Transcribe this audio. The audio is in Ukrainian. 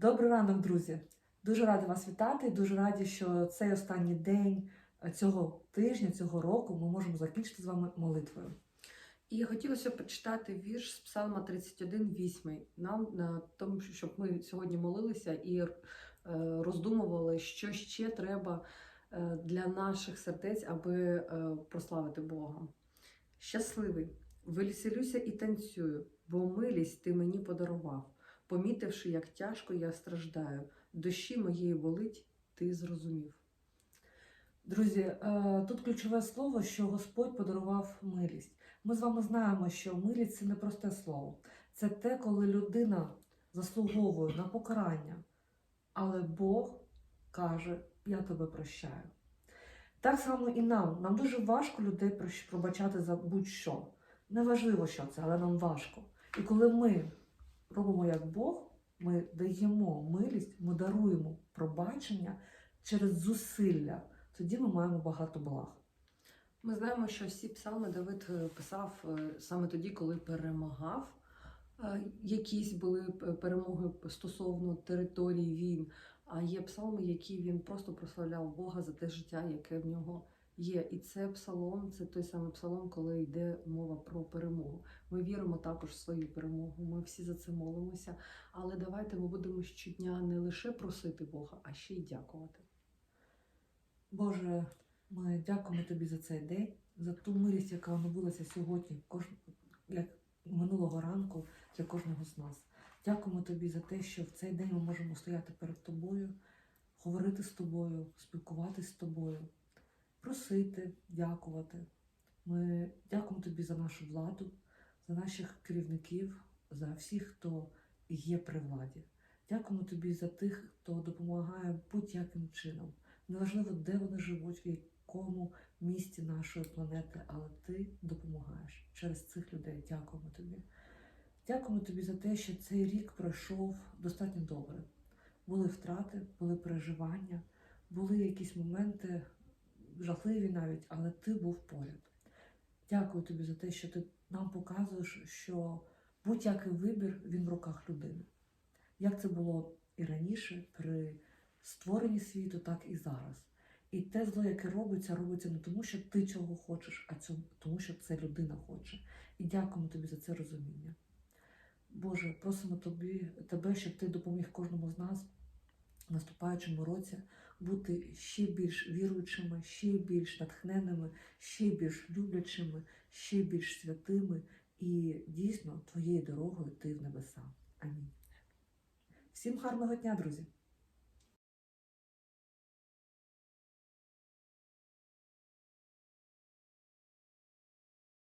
Добрий ранок, друзі! Дуже раді вас вітати. Дуже раді, що цей останній день е, цього тижня, цього року ми можемо закінчити з вами молитвою. І хотілося б почитати вірш з Псалма 31.8 нам на тому, щоб ми сьогодні молилися і е, роздумували, що ще треба е, для наших сердець, аби е, прославити Бога. Щасливий, веселюся і танцюю, бо милість ти мені подарував, помітивши, як тяжко я страждаю, душі моєї болить, ти зрозумів. Друзі, е, тут ключове слово, що Господь подарував милість. Ми з вами знаємо, що милість це не просте слово. Це те, коли людина заслуговує на покарання, але Бог каже: Я тебе прощаю. Так само і нам. Нам дуже важко людей пробачати за будь-що. Неважливо, що це, але нам важко. І коли ми робимо як Бог, ми даємо милість, ми даруємо пробачення через зусилля, тоді ми маємо багато благ. Ми знаємо, що всі псалми Давид е, писав е, саме тоді, коли перемагав. Е, Якісь були перемоги стосовно території війн, а є псалми, які він просто прославляв Бога за те життя, яке в нього є. І це псалом, це той самий псалом, коли йде мова про перемогу. Ми віримо також в свою перемогу. Ми всі за це молимося. Але давайте ми будемо щодня не лише просити Бога, а ще й дякувати. Боже, ми дякуємо тобі за цей день, за ту милість, яка оновилася сьогодні, як минулого ранку для кожного з нас. Дякуємо тобі за те, що в цей день ми можемо стояти перед тобою, говорити з тобою, спілкуватися з тобою, просити, дякувати. Ми дякуємо тобі за нашу владу, за наших керівників, за всіх, хто є при владі. Дякуємо тобі за тих, хто допомагає будь-яким чином. Неважливо, де вони живуть, в якому місті нашої планети, але ти допомагаєш через цих людей. Дякуємо тобі. Дякуємо тобі за те, що цей рік пройшов достатньо добре. Були втрати, були переживання, були якісь моменти жахливі навіть, але ти був поряд. Дякую тобі за те, що ти нам показуєш, що будь-який вибір він в руках людини. Як це було і раніше при створенні світу, так і зараз. І те зло, яке робиться, робиться не тому, що ти цього хочеш, а тому, що це людина хоче. І дякуємо тобі за це розуміння. Боже, просимо тобі, тебе, щоб ти допоміг кожному з нас в наступаючому році бути ще більш віруючими, ще більш натхненими, ще більш люблячими, ще більш святими і дійсно твоєю дорогою йти в небеса. Амінь. Всім гарного дня, друзі!